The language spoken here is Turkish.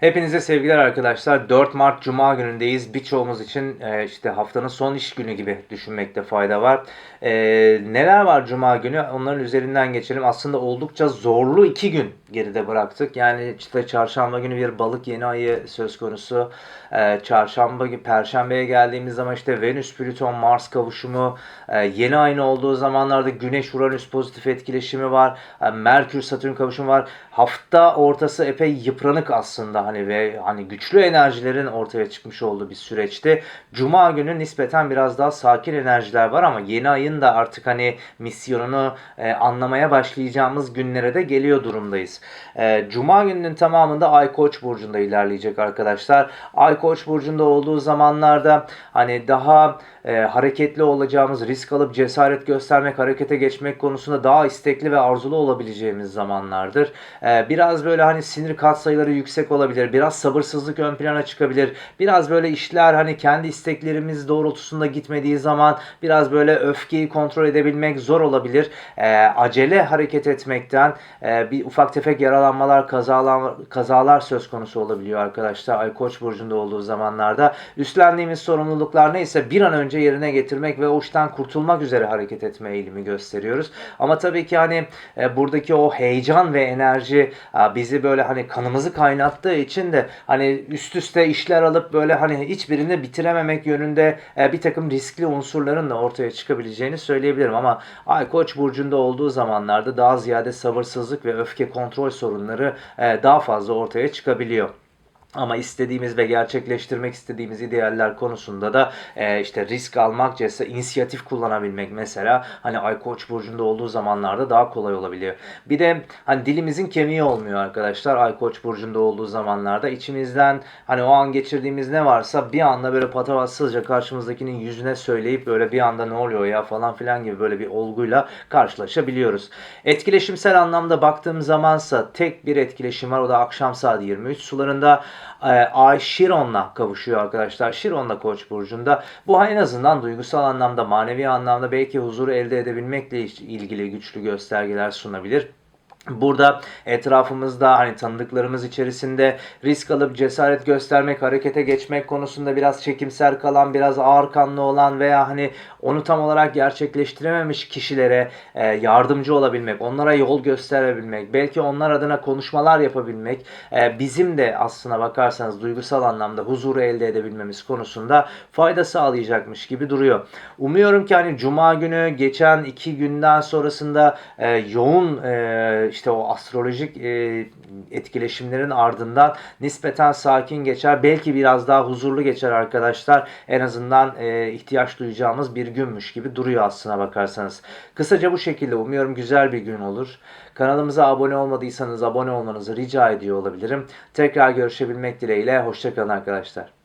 Hepinize sevgiler arkadaşlar. 4 Mart Cuma günündeyiz. Birçoğumuz için e, işte haftanın son iş günü gibi düşünmekte fayda var. E, neler var Cuma günü? Onların üzerinden geçelim. Aslında oldukça zorlu iki gün geride bıraktık. Yani işte çarşamba günü bir balık yeni ayı söz konusu. E, çarşamba günü, perşembeye geldiğimiz zaman işte Venüs, Plüton, Mars kavuşumu. E, yeni ayın olduğu zamanlarda Güneş, Uranüs pozitif etkileşimi var. E, Merkür, Satürn kavuşumu var. Hafta ortası epey yıpranık aslında hani ve hani güçlü enerjilerin ortaya çıkmış olduğu bir süreçte Cuma günü nispeten biraz daha sakin enerjiler var ama yeni ayın da artık hani misyonunu e, anlamaya başlayacağımız günlere de geliyor durumdayız. E, Cuma gününün tamamında Ay Koç burcunda ilerleyecek arkadaşlar. Ay Koç burcunda olduğu zamanlarda hani daha e, hareketli olacağımız, risk alıp cesaret göstermek, harekete geçmek konusunda daha istekli ve arzulu olabileceğimiz zamanlardır. E, biraz böyle hani sinir katsayıları yüksek olabilir, biraz sabırsızlık ön plana çıkabilir. Biraz böyle işler hani kendi isteklerimiz doğrultusunda gitmediği zaman biraz böyle öfkeyi kontrol edebilmek zor olabilir. E, acele hareket etmekten e, bir ufak tefek yaralanmalar, kazalar, kazalar söz konusu olabiliyor arkadaşlar. Ay Koç burcunda olduğu zamanlarda üstlendiğimiz sorumluluklar neyse bir an önce yerine getirmek ve o işten kurtulmak üzere hareket etme eğilimi gösteriyoruz. Ama tabii ki hani e, buradaki o heyecan ve enerji e, bizi böyle hani kanımızı kaynattığı için de hani üst üste işler alıp böyle hani hiçbirini bitirememek yönünde e, bir takım riskli unsurların da ortaya çıkabileceğini söyleyebilirim. Ama Ay Koç burcunda olduğu zamanlarda daha ziyade sabırsızlık ve öfke kontrol sorunları e, daha fazla ortaya çıkabiliyor. Ama istediğimiz ve gerçekleştirmek istediğimiz idealler konusunda da e, işte risk almak, cesa, inisiyatif kullanabilmek mesela hani Ay Koç burcunda olduğu zamanlarda daha kolay olabiliyor. Bir de hani dilimizin kemiği olmuyor arkadaşlar Ay Koç burcunda olduğu zamanlarda içimizden hani o an geçirdiğimiz ne varsa bir anda böyle patavatsızca karşımızdakinin yüzüne söyleyip böyle bir anda ne oluyor ya falan filan gibi böyle bir olguyla karşılaşabiliyoruz. Etkileşimsel anlamda baktığım zamansa tek bir etkileşim var o da akşam saat 23 sularında Ay Şiron'la kavuşuyor arkadaşlar. Şiron'la Koç burcunda. Bu en azından duygusal anlamda, manevi anlamda belki huzuru elde edebilmekle ilgili güçlü göstergeler sunabilir. Burada etrafımızda hani tanıdıklarımız içerisinde risk alıp cesaret göstermek, harekete geçmek konusunda biraz çekimser kalan, biraz ağır kanlı olan veya hani onu tam olarak gerçekleştirememiş kişilere e, yardımcı olabilmek, onlara yol gösterebilmek, belki onlar adına konuşmalar yapabilmek e, bizim de aslına bakarsanız duygusal anlamda huzuru elde edebilmemiz konusunda fayda sağlayacakmış gibi duruyor. Umuyorum ki hani cuma günü geçen iki günden sonrasında e, yoğun işte o astrolojik e, etkileşimlerin ardından nispeten sakin geçer. Belki biraz daha huzurlu geçer arkadaşlar. En azından e, ihtiyaç duyacağımız bir günmüş gibi duruyor aslına bakarsanız. Kısaca bu şekilde umuyorum güzel bir gün olur. Kanalımıza abone olmadıysanız abone olmanızı rica ediyor olabilirim. Tekrar görüşebilmek dileğiyle. Hoşçakalın arkadaşlar.